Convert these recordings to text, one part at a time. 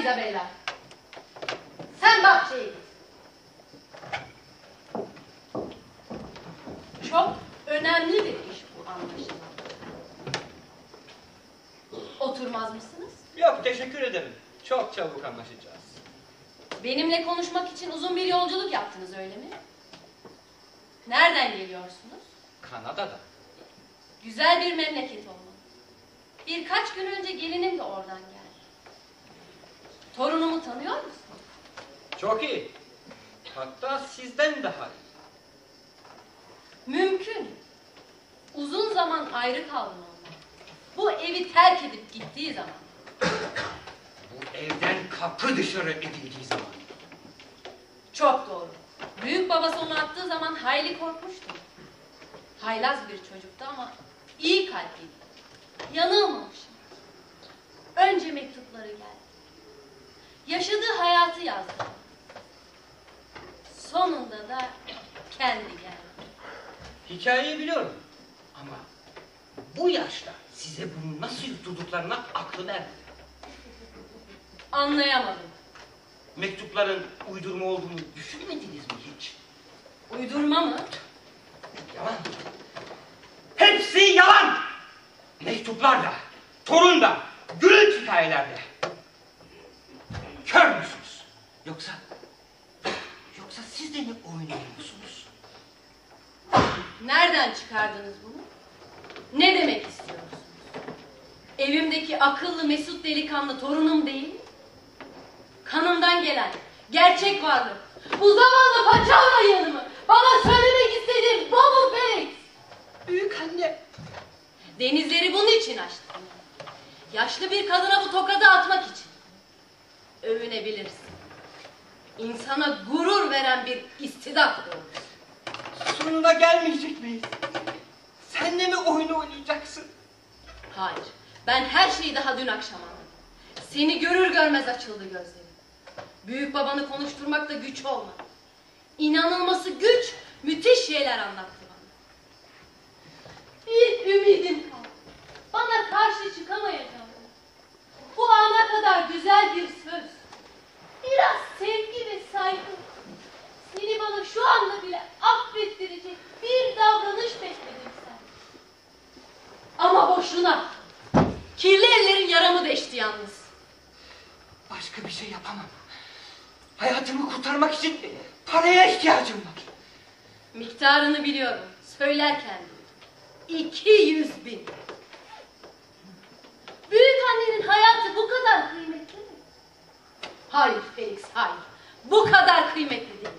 Isabella. Sen bahçeye git. Çok önemli bir iş bu anlaşılan. Oturmaz mısınız? Yok teşekkür ederim. Çok çabuk anlaşacağız. Benimle konuşmak için uzun bir yolculuk yaptınız öyle mi? Nereden geliyorsunuz? Kanada'da. Güzel bir memleket olmalı. Birkaç gün önce gelinim de oradan geldi. Torunumu tanıyor musun? Çok iyi. Hatta sizden daha iyi. Mümkün. Uzun zaman ayrı kaldım ondan. Bu evi terk edip gittiği zaman. Bu evden kapı dışarı edildiği zaman. Çok doğru. Büyük babası onu attığı zaman hayli korkmuştum. Haylaz bir çocuktu ama iyi kalpliydi. Yanılmamışım. Önce mektupları geldi. Yaşadığı hayatı yazdı. Sonunda da kendi geldi. Hikayeyi biliyorum. Ama bu yaşta size bunu nasıl yutturduklarına aklım ermedi. Anlayamadım. Mektupların uydurma olduğunu düşünmediniz mi hiç? Uydurma mı? Yalan. Hepsi yalan. Mektuplar da, torun da, gürültü hikayelerde. Kör müsünüz? Yoksa, yoksa siz de mi oynuyor musunuz? Nereden çıkardınız bunu? Ne demek istiyorsunuz? Evimdeki akıllı mesut delikanlı torunum değil mi? Kanımdan gelen gerçek varlık. Bu zavallı paçavra yanımı. Bana söylemek istediğin bu mu Felix? Büyük anne. Denizleri bunun için açtım. Yaşlı bir kadına bu tokadı veren bir istidat doğrusu. Sonuna gelmeyecek miyiz? Sen de mi oyunu oynayacaksın? Hayır. Ben her şeyi daha dün akşam anladım. Seni görür görmez açıldı gözlerim. Büyük babanı konuşturmak da güç olmadı. İnanılması güç, müthiş şeyler anlattı bana. Bir ümidim kaldı. Bana karşı çıkamayacağım. Bu ana kadar güzel bir söz. Biraz sevgi ve saygı. Seni bana şu anda bile affettirecek bir davranış bekledim sen. Ama boşuna. Kirli ellerin yaramı deşti yalnız. Başka bir şey yapamam. Hayatımı kurtarmak için paraya ihtiyacım var. Miktarını biliyorum. Söylerken duydum. 200 bin. Büyük annenin hayatı bu kadar kıymetli mi? Hayır Felix, hayır. Bu kadar kıymetli değil.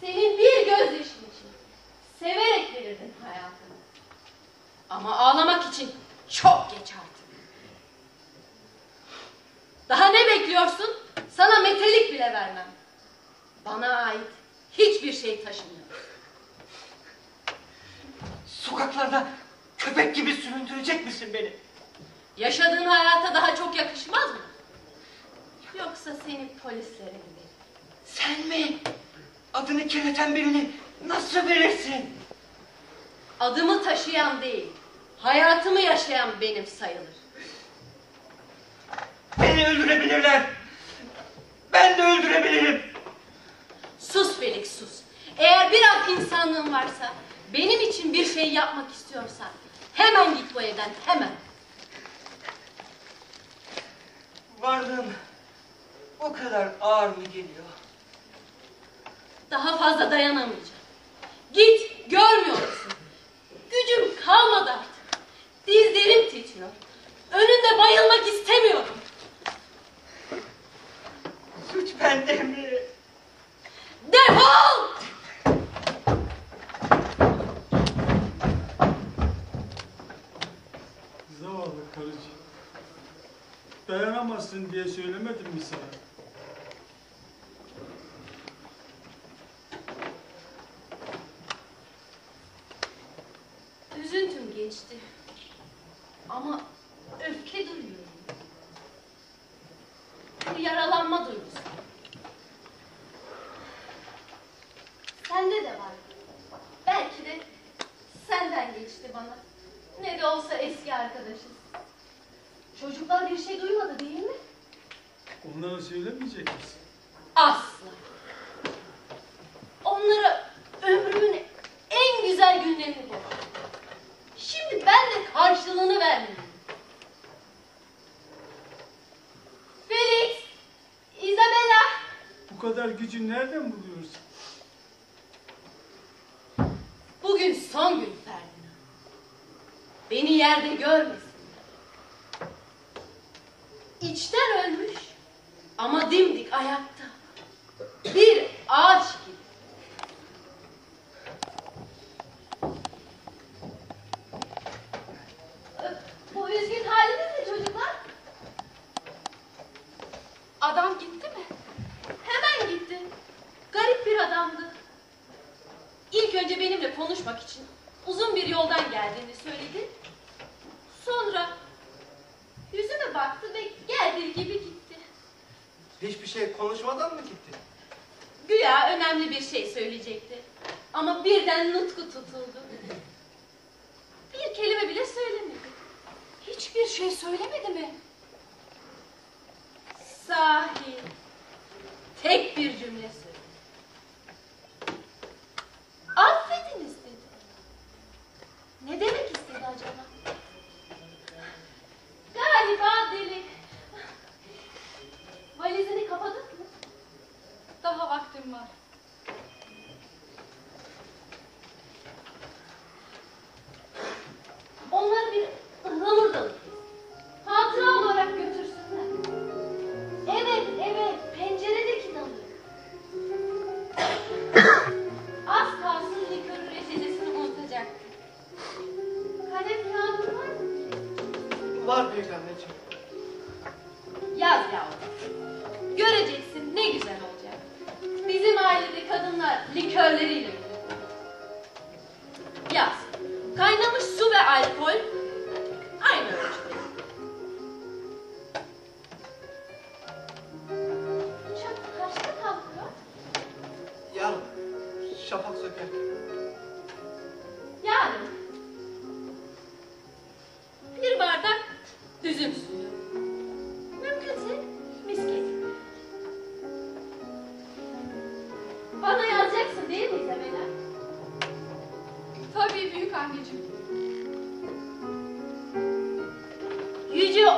Senin bir gözyaşın için severek verirdin hayatını. Ama ağlamak için çok geç artık. Daha ne bekliyorsun? Sana metelik bile vermem. Bana ait hiçbir şey taşımıyor. Sokaklarda köpek gibi süründürecek misin beni? Yaşadığın hayata daha çok yakışmaz mı? Yoksa seni polislere mi? Sen mi? Adını kirleten birini nasıl verirsin? Adımı taşıyan değil, hayatımı yaşayan benim sayılır. Beni öldürebilirler. Ben de öldürebilirim. Sus Felix sus. Eğer bir an insanlığın varsa, benim için bir şey yapmak istiyorsan, hemen git bu evden, hemen. Varlığım o kadar ağır mı geliyor? Daha fazla dayanamayacağım. Git, görmüyor musun? Gücüm kalmadı artık. Dizlerim titriyor. Önünde bayılmak istemiyorum. Suç bende mi? Defol! Zavallı karıcığım. Söylemedim mi sana? Üzüntüm geçti. Ama öfke duyuyorum. Bir yaralanma duygusu. Sende de var. Belki de senden geçti bana. Ne de olsa eski arkadaşız. Çocuklar bir şey duymadı değil mi? Onlara söylemeyecek misin? Asla. Onlara ömrümün en güzel günlerini bu. Şimdi ben de karşılığını vermeliyim. Felix, Isabella, Bu kadar gücü nereden buluyorsun? bugün son gün Ferdinand. Beni yerde görmesin. İçten ama dimdik ayakta. Bir ağaç gibi. Bu üzgün haliniz ne çocuklar? Adam gitti mi? Hemen gitti. Garip bir adamdı. İlk önce benimle konuşmak için uzun bir yoldan geldiğini söyledi. Sonra yüzüme baktı ve geldiği gibi gitti. Hiçbir şey konuşmadan mı gitti? Güya önemli bir şey söyleyecekti. Ama birden nutku tutuldu. Bir kelime bile söylemedi. Hiçbir şey söylemedi mi? Sahi. Tek bir cümle söyledi. Büyük anneciğim. Yaz yavrum. Göreceksin ne güzel olacak. Bizim ailede kadınlar likörleriyle. Yaz. Kaynamış su ve alkol aynı ölçüde. Uçak kaçta kalkıyor? Yarın şafak söker. Yarın.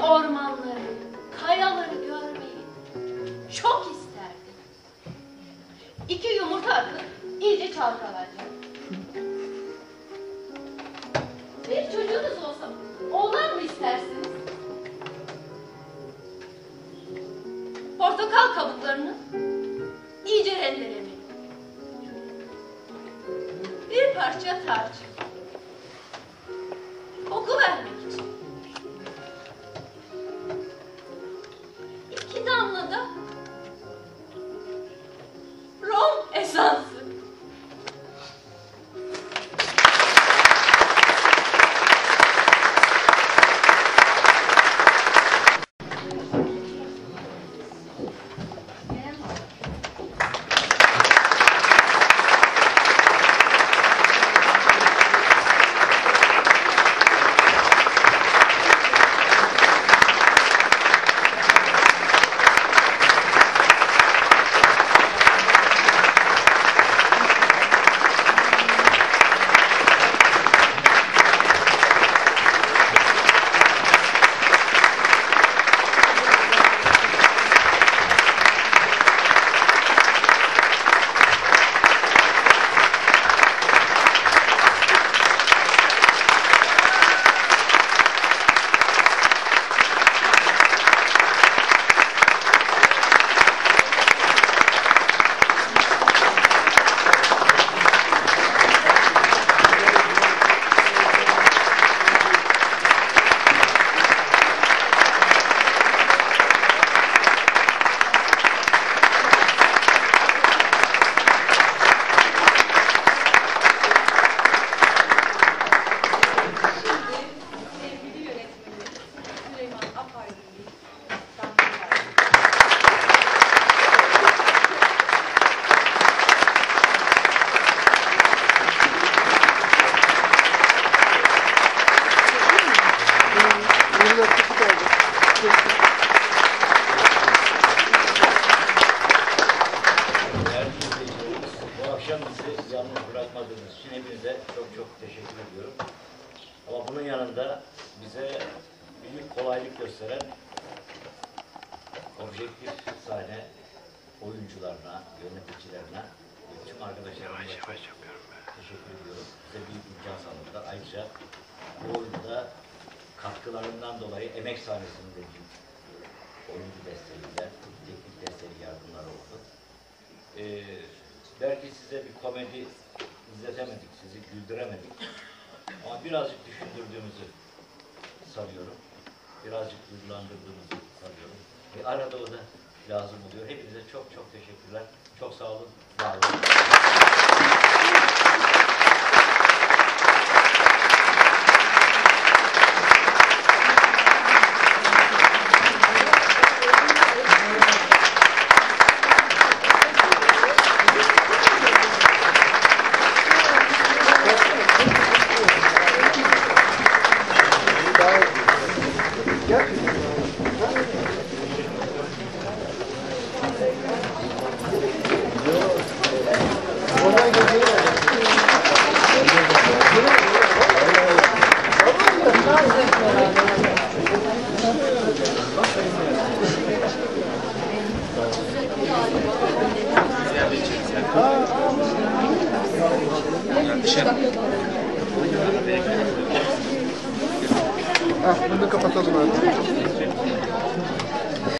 Ormanları, kayaları görmeyi çok isterdim. İki yumurta atıp iyice çalkalayacak. Bir çocuğunuz olsa oğlan mı istersiniz? Portakal kabuklarını iyice rendelemeyi. Bir parça tarçın. Oyuncularına, yöneticilerine tüm arkadaşlarıma çok teşekkür ediyorum. Bize büyük imkan sağladılar. Ayrıca bu oyunda katkılarından dolayı emek sahnesindeki oyuncu desteğiyle, teknik destek yardımları oldu. Ee, belki size bir komedi izletemedik, sizi güldüremedik. Ama birazcık düşündürdüğümüzü sanıyorum. Birazcık duygulandırdığımızı sanıyorum. Ve arada o da lazım oluyor. Hepinize çok çok teşekkürler. Çok sağ olun. Var olun. Bunu kapatalım abi.